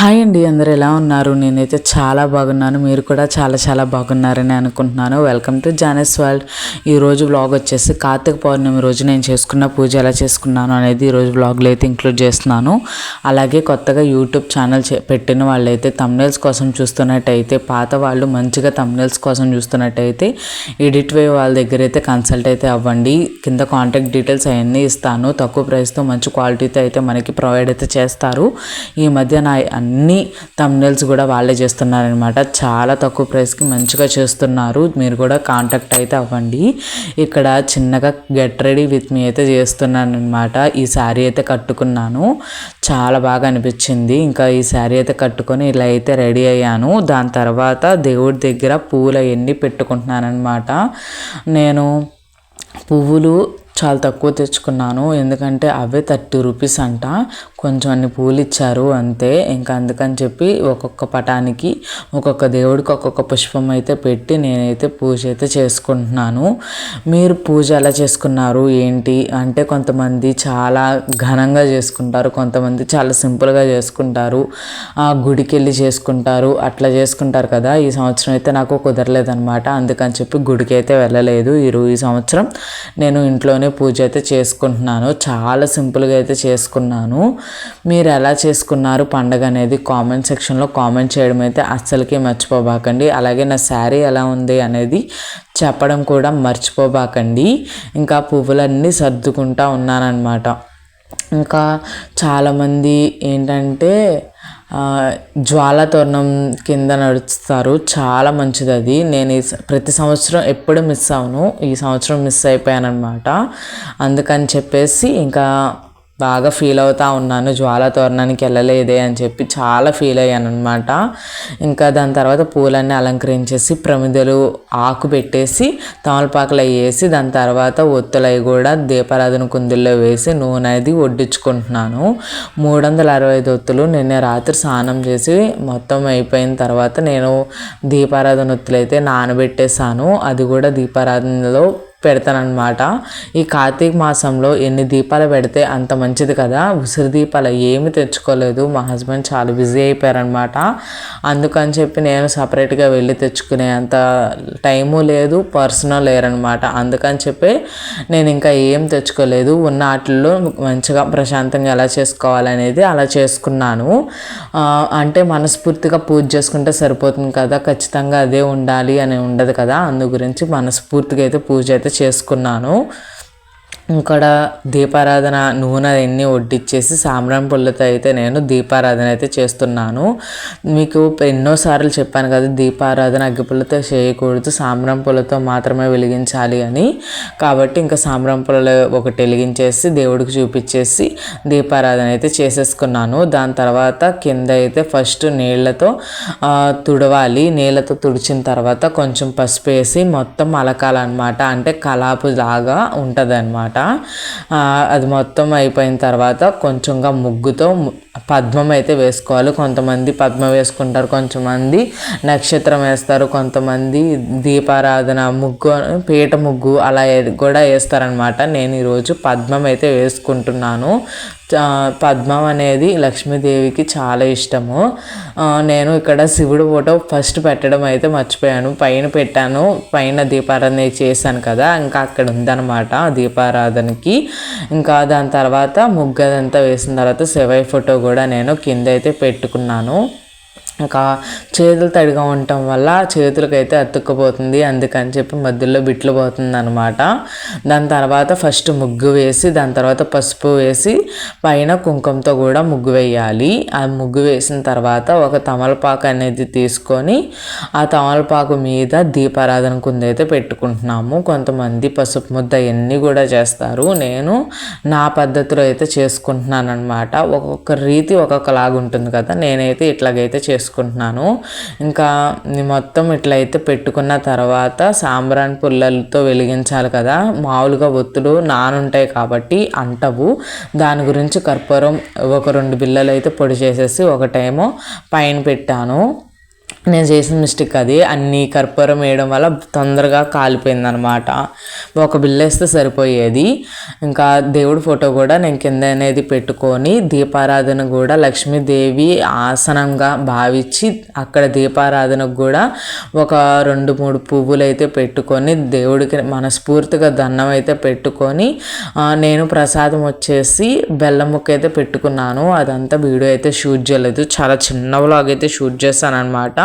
Hi అండి అందరు ఎలా ఉన్నారు? నేనైతే చాలా బాగున్నాను. మీరు కూడా చాలా చాలా బాగున్నారని అనుకుంటున్నాను. వెల్కమ్ టు జానస్ వరల్డ్ ఈరోజు బ్లాగ్ వచ్చేసి కార్తీక పౌర్ణమి రోజు నేను చేసుకున్న పూజ ఎలా చేసుకున్నాను అనేది ఈరోజు బ్లాగ్లో అయితే ఇంక్లూడ్ చేస్తున్నాను. అలాగే కొత్తగా యూట్యూబ్ ఛానల్ చే- పెట్టిన వాళ్ళైతే తమ్నేల్స్ కోసం చూస్తున్నట్టయితే పాత వాళ్ళు మంచిగా తమ్నేల్స్ కోసం చూస్తున్నట్టయితే ఎడిట్ వే వాళ్ళ దగ్గర అయితే కన్సల్ట్ అయితే అవ్వండి. కింద కాంటాక్ట్ డీటెయిల్స్ అవన్నీ ఇస్తాను. తక్కువ ప్రైస్తో మంచి క్వాలిటీతో అయితే మనకి ప్రొవైడ్ అయితే చేస్తారు. ఈ మధ్య నా అన్ని తమ్నెల్స్ కూడా వాళ్ళే చేస్తున్నారనమాట. చాలా తక్కువ ప్రైస్కి మంచిగా చేస్తున్నారు. మీరు కూడా కాంటాక్ట్ అయితే అవ్వండి. ఇక్కడ చిన్నగా గెట్ రెడీ విత్ మీ అయితే చేస్తున్నాను అనమాట ఈ శారీ అయితే కట్టుకున్నాను. చాలా బాగా అనిపించింది. ఇంకా ఈ శారీ అయితే కట్టుకొని ఇలా అయితే రెడీ అయ్యాను. దాని తర్వాత దేవుడి దగ్గర పూలు అవన్నీ పెట్టుకుంటున్నాను అనమాట నేను పువ్వులు చాలా తక్కువ తెచ్చుకున్నాను. ఎందుకంటే అవే థర్టీ రూపీస్ అంట. కొంచెం అన్ని పూలు ఇచ్చారు అంతే. ఇంకా అందుకని చెప్పి ఒక్కొక్క పటానికి ఒక్కొక్క దేవుడికి ఒక్కొక్క పుష్పం అయితే పెట్టి నేనైతే పూజ అయితే చేసుకుంటున్నాను. మీరు పూజ ఎలా చేసుకున్నారు? ఏంటి? అంటే కొంతమంది చాలా ఘనంగా చేసుకుంటారు. కొంతమంది చాలా సింపుల్గా చేసుకుంటారు. ఆ గుడికి వెళ్ళి చేసుకుంటారు. అట్లా చేసుకుంటారు కదా. ఈ సంవత్సరం అయితే నాకు కుదరలేదనమాట అందుకని చెప్పి గుడికి అయితే వెళ్ళలేదు ఈరోజు ఈ సంవత్సరం నేను ఇంట్లోనే పూజ అయితే చేసుకుంటున్నాను. చాలా సింపుల్గా అయితే చేసుకున్నాను. మీరు ఎలా చేసుకున్నారు పండగ అనేది కామెంట్ సెక్షన్లో కామెంట్ చేయడం అయితే అస్సలకి మర్చిపోబాకండి. అలాగే నా శారీ ఎలా ఉంది అనేది చెప్పడం కూడా మర్చిపోబాకండి. ఇంకా పువ్వులన్నీ సర్దుకుంటా ఉన్నానన్నమాట. ఇంకా చాలామంది ఏంటంటే జ్వాల తోరణం కింద నడుస్తారు. చాలా మంచిది అది. నేను ప్రతి సంవత్సరం ఎప్పుడు మిస్ అవును ఈ సంవత్సరం మిస్ అయిపోయాను అనమాట అందుకని చెప్పేసి ఇంకా బాగా ఫీల్ అవుతూ ఉన్నాను. జ్వాల తోరణానికి వెళ్ళలేదే అని చెప్పి చాలా ఫీల్ అయ్యాను అనమాట ఇంకా దాని తర్వాత పూలన్నీ అలంకరించేసి ప్రమిదలు ఆకు పెట్టేసి తమలపాకులు అవి వేసి దాని తర్వాత ఒత్తులవి కూడా దీపారాధన కుందుల్లో వేసి నూనె అది వడ్డించుకుంటున్నాను. మూడు వందల అరవై ఐదు ఒత్తులు నిన్న రాత్రి స్నానం చేసి మొత్తం అయిపోయిన తర్వాత నేను దీపారాధన ఒత్తులు అయితే నానబెట్టేశాను. అది కూడా దీపారాధనలో పెడతానమాట ఈ కార్తీక మాసంలో ఎన్ని దీపాలు పెడితే అంత మంచిది కదా. ఉసిరి దీపాలు ఏమి తెచ్చుకోలేదు. మా హస్బెండ్ చాలా బిజీ అయిపోయారనమాట అందుకని చెప్పి నేను సపరేట్గా వెళ్ళి తెచ్చుకునే అంత టైము లేదు పర్సనల్ లేరనమాట అందుకని చెప్పి నేను ఇంకా ఏం తెచ్చుకోలేదు. ఉన్న వాటిల్లో మంచిగా ప్రశాంతంగా ఎలా చేసుకోవాలనేది అలా చేసుకున్నాను. అంటే మనస్ఫూర్తిగా పూజ చేసుకుంటే సరిపోతుంది కదా. ఖచ్చితంగా అదే ఉండాలి అని ఉండదు కదా. అందు గురించి మనస్ఫూర్తిగా అయితే పూజ అయితే చేసుకున్నాను. ఇక్కడ దీపారాధన నూనె అన్నీ వడ్డిచ్చేసి సాంబ్రాణి పుల్లతో అయితే నేను దీపారాధన అయితే చేస్తున్నాను. మీకు ఎన్నోసార్లు చెప్పాను కదా దీపారాధన అగ్గిపుల్లతో చేయకూడదు సాంబ్రాణి పుల్లతో మాత్రమే వెలిగించాలి అని. కాబట్టి ఇంకా సాంబ్రాణి పుల్లలు ఒకటి వెలిగించేసి దేవుడికి చూపించేసి దీపారాధన అయితే చేసేసుకున్నాను. దాని తర్వాత కింద అయితే ఫస్ట్ నీళ్ళతో తుడవాలి. నీళ్ళతో తుడిచిన తర్వాత కొంచెం పసుపు వేసి మొత్తం అలకాలన్నమాట. అంటే కలాపు లాగా ఉంటుంది అనమాట అది మొత్తం అయిపోయిన తర్వాత కొంచెంగా ముగ్గుతో పద్మం అయితే వేసుకోవాలి. కొంతమంది పద్మం వేసుకుంటారు కొంతమంది నక్షత్రం వేస్తారు కొంతమంది దీపారాధన ముగ్గు పీట ముగ్గు అలా కూడా వేస్తారనమాట నేను ఈరోజు పద్మం అయితే వేసుకుంటున్నాను. పద్మం అనేది లక్ష్మీదేవికి చాలా ఇష్టము. నేను ఇక్కడ శివుడు ఫోటో ఫస్ట్ పెట్టడం అయితే మర్చిపోయాను. పైన పెట్టాను పైన దీపారాధన చేశాను కదా ఇంకా అక్కడ ఉందన్నమాట దీపారాధనకి. ఇంకా దాని తర్వాత ముగ్గు అదంతా వేసిన తర్వాత శివయ్య ఫోటో కూడా నేను కింద అయితే పెట్టుకున్నాను. ఇంకా చేతులు తడిగా ఉండటం వల్ల చేతులకైతే అతుక్కుపోతుంది. అందుకని చెప్పి మధ్యలో బిట్లు పోతుంది అనమాట దాని తర్వాత ఫస్ట్ ముగ్గు వేసి దాని తర్వాత పసుపు వేసి పైన కుంకుమతో కూడా ముగ్గు వేయాలి. ఆ ముగ్గు వేసిన తర్వాత ఒక తమలపాకు అనేది తీసుకొని ఆ తమలపాకు మీద దీపారాధన అయితే పెట్టుకుంటున్నాము. కొంతమంది పసుపు ముద్ద ఇవన్నీ కూడా చేస్తారు. నేను నా పద్ధతిలో అయితే చేసుకుంటున్నాను అనమాట ఒక్కొక్క రీతి ఒక్కొక్కలాగా ఉంటుంది కదా. నేనైతే ఇట్లాగైతే చేసుకుంటాను చేసుకుంటున్నాను. ఇంకా మొత్తం మొత్తం ఇట్లయితే పెట్టుకున్న తర్వాత సాంబ్రాన్ పుల్లలతో వెలిగించాలి కదా. మామూలుగా ఒత్తులు నానుంటాయి కాబట్టి అంటవు. దాని గురించి కర్పూరం ఒక రెండు బిల్లలు అయితే పొడి చేసేసి ఒకటేమో పైన పెట్టాను. నేను చేసిన మిస్టేక్ అది. అన్ని కర్పూరం వేయడం వల్ల తొందరగా కాలిపోయింది అనమాట ఒక బిల్లు వేస్తే సరిపోయేది. ఇంకా దేవుడి ఫోటో కూడా నేను కింద అనేది పెట్టుకొని దీపారాధన కూడా లక్ష్మీదేవి ఆసనంగా భావించి అక్కడ దీపారాధనకు కూడా ఒక రెండు మూడు పువ్వులు అయితే పెట్టుకొని దేవుడికి మనస్ఫూర్తిగా దండం అయితే పెట్టుకొని నేను ప్రసాదం వచ్చేసి బెల్లం ముక్క అయితే పెట్టుకున్నాను. అదంతా వీడియో అయితే షూట్ చేయలేదు. చాలా చిన్న వ్లాగ్ అయితే షూట్ చేస్తాను అనమాట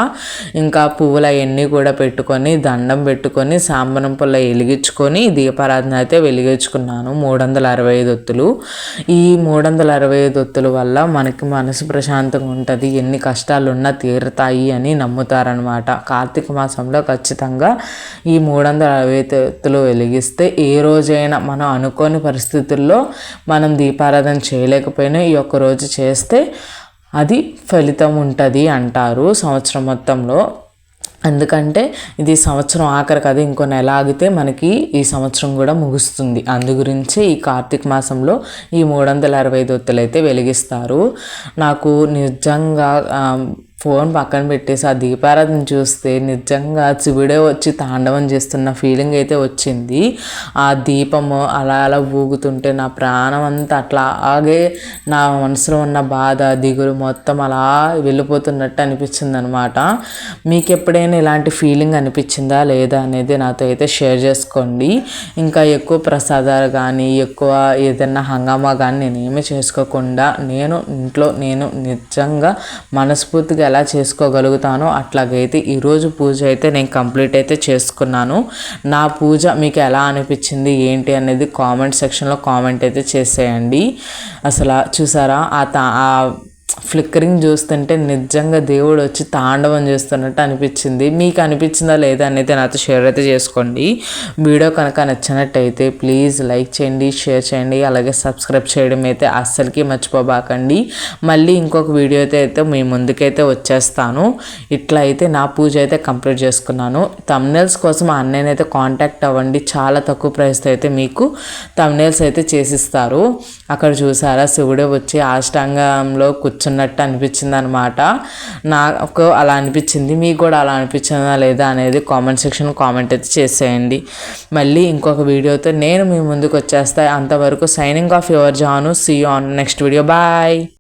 ఇంకా పువ్వులు అవన్నీ కూడా పెట్టుకొని దండం పెట్టుకొని సాంబరం పుల్ల వెలిగించుకొని దీపారాధన అయితే వెలిగించుకున్నాను. మూడు వందల అరవై ఐదు ఒత్తులు. ఈ మూడు వందల అరవై ఐదు ఒత్తుల వల్ల మనకి మనసు ప్రశాంతంగా ఉంటుంది. ఎన్ని కష్టాలు ఉన్నా తీరుతాయి అని నమ్ముతారనమాట కార్తీక మాసంలో ఖచ్చితంగా ఈ మూడు వందల అరవై ఒత్తులు వెలిగిస్తే ఏ రోజైనా మనం అనుకోని పరిస్థితుల్లో మనం దీపారాధన చేయలేకపోయినా ఈ ఒక్క రోజు చేస్తే అది ఫలితం ఉంటుంది అంటారు సంవత్సరం మొత్తంలో. ఎందుకంటే ఇది సంవత్సరం ఆఖరి కదా ఇంకో నెల ఆగితే మనకి ఈ సంవత్సరం కూడా ముగుస్తుంది. అందు గురించి ఈ కార్తీక మాసంలో ఈ మూడు వందల అరవై దొత్తులు అయితే వెలిగిస్తారు. నాకు నిజంగా ఫోన్ పక్కన పెట్టేసి ఆ దీపారాధన చూస్తే నిజంగా శివుడే వచ్చి తాండవం చేస్తున్న ఫీలింగ్ అయితే వచ్చింది. ఆ దీపము అలా అలా ఊగుతుంటే నా ప్రాణం అంతా అట్లాగే నా మనసులో ఉన్న బాధ దిగులు మొత్తం అలా వెళ్ళిపోతున్నట్టు అనిపించింది అనమాట మీకు ఎప్పుడైనా ఇలాంటి ఫీలింగ్ అనిపించిందా లేదా అనేది నాతో అయితే షేర్ చేసుకోండి. ఇంకా ఎక్కువ ప్రసాదాలు కానీ ఎక్కువ ఏదైనా హంగామా కానీ నేను ఏమీ చేసుకోకుండా నేను ఇంట్లో నేను నిజంగా మనస్ఫూర్తిగా ఎలా చేసుకోగలుగుతానో అట్లాగైతే ఈరోజు పూజ అయితే నేను కంప్లీట్ అయితే చేసుకున్నాను. నా పూజ మీకు ఎలా అనిపించింది ఏంటి అనేది కామెంట్ సెక్షన్లో కామెంట్ అయితే చేసేయండి. అసలు చూసారా ఆ ఫ్లిక్కరింగ్ చూస్తుంటే నిజంగా దేవుడు వచ్చి తాండవం చేస్తున్నట్టు అనిపించింది. మీకు అనిపించిందా లేదా అనేది నాతో షేర్ అయితే చేసుకోండి. వీడియో కనుక నచ్చినట్టయితే ప్లీజ్ లైక్ చేయండి షేర్ చేయండి అలాగే సబ్స్క్రైబ్ చేయడం అయితే అస్సలకి మర్చిపోబాకండి. మళ్ళీ ఇంకొక వీడియో అయితే అయితే మీ ముందుకైతే వచ్చేస్తాను. ఇట్లా అయితే నా పూజ అయితే కంప్లీట్ చేసుకున్నాను. తమ్నేల్స్ కోసం ఆ అయితే కాంటాక్ట్ అవ్వండి. చాలా తక్కువ ప్రైస్తో అయితే మీకు తమ్నేల్స్ అయితే చేసిస్తారు. అక్కడ చూసారా? శివుడు వచ్చి ఆష్టాంగంలో కూర్చున్నట్టు అనిపించింది అనమాట నాకు అలా అనిపించింది. మీకు కూడా అలా అనిపించిందా లేదా అనేది కామెంట్ సెక్షన్ కామెంట్ అయితే చేసేయండి. మళ్ళీ ఇంకొక వీడియోతో నేను మీ ముందుకు వచ్చేస్తాయి అంతవరకు signing off your Janu. See on next video bye